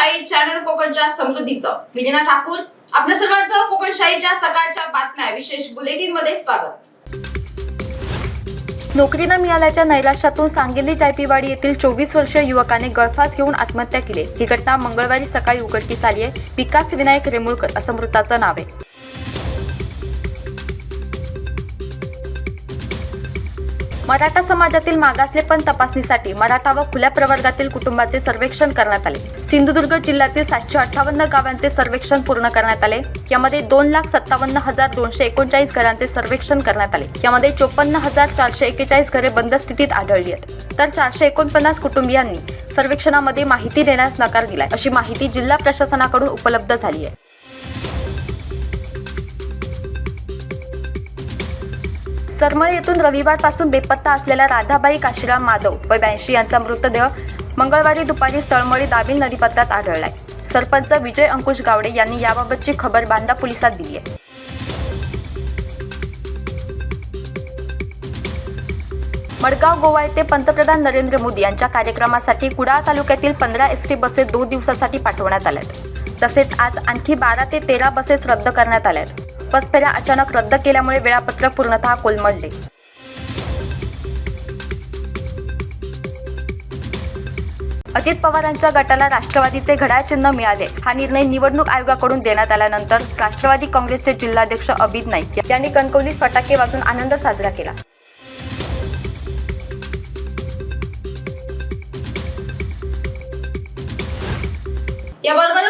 Channel कोकणच्या समृद्धीचं. विलिना ठाकूर आपल्या सर्वांचं कोकणशाहीच्या सकाळच्या बातम्या. विशेष बुलेटिनमध्ये स्वागत. नोकरी न मिळाल्याच्या नैराश्यातून सांगली जायपीवाडी येथील चोवीस वर्षीय युवकाने गळफास घेऊन आत्महत्या केली. ही घटना मंगळवारी सकाळी उघडकीस आली आहे विकास विनायक रेमुळकर असं मृताचं नाव आहे. मराठा समाजातील मागासले पण तपासणीसाठी मराठा व खुल्या प्रवर्गातील कुटुंबाचे सर्वेक्षण करण्यात आले. सिंधुदुर्ग जिल्ह्यातील सातशे अठ्ठावन्न गावांचे सर्वेक्षण पूर्ण करण्यात आले. यामध्ये दोन लाख सत्तावन्न हजार दोनशे एकोणचाळीस घरांचे सर्वेक्षण करण्यात आले. यामध्ये चोपन्न हजार चारशे एकेचाळीस घरे बंद स्थितीत आढळली आहेत. तर चारशे एकोणपन्नास कुटुंबियांनी सर्वेक्षणामध्ये माहिती देण्यास नकार दिलाय अशी माहिती जिल्हा प्रशासनाकडून उपलब्ध झाली आहे. सरमळ येथून रविवारपासून बेपत्ता असलेल्या राधाबाई काशीराम माधव व ब्याऐंशी यांचा मृतदेह मंगळवारी दुपारी सळमळी दाविल नदीपात्रात आढळलाय. सरपंच विजय अंकुश गावडे यांनी याबाबतची खबर बांदा पोलिसात दिली आहे मडगाव गोवा येथे पंतप्रधान नरेंद्र मोदी यांच्या कार्यक्रमासाठी कुडाळ तालुक्यातील पंधरा एस टी बसेस दोन दिवसासाठी पाठवण्यात आल्यात. तसेच आज आणखी बारा ते तेरा बसेस रद्द करण्यात आल्या बस फेऱ्या अचानक रद्द केल्यामुळे वेळापत्रक पूर्णतः कोलमडले. अजित पवारांच्या गटाला राष्ट्रवादीचे घड्याळ चिन्ह मिळाले. हा निर्णय निवडणूक आयोगाकडून देण्यात आल्यानंतर राष्ट्रवादी काँग्रेसचे जिल्हाध्यक्ष अभित नाईक यांनी कणकवलीत फटाके वाजून आनंद साजरा केला. याबरोबरच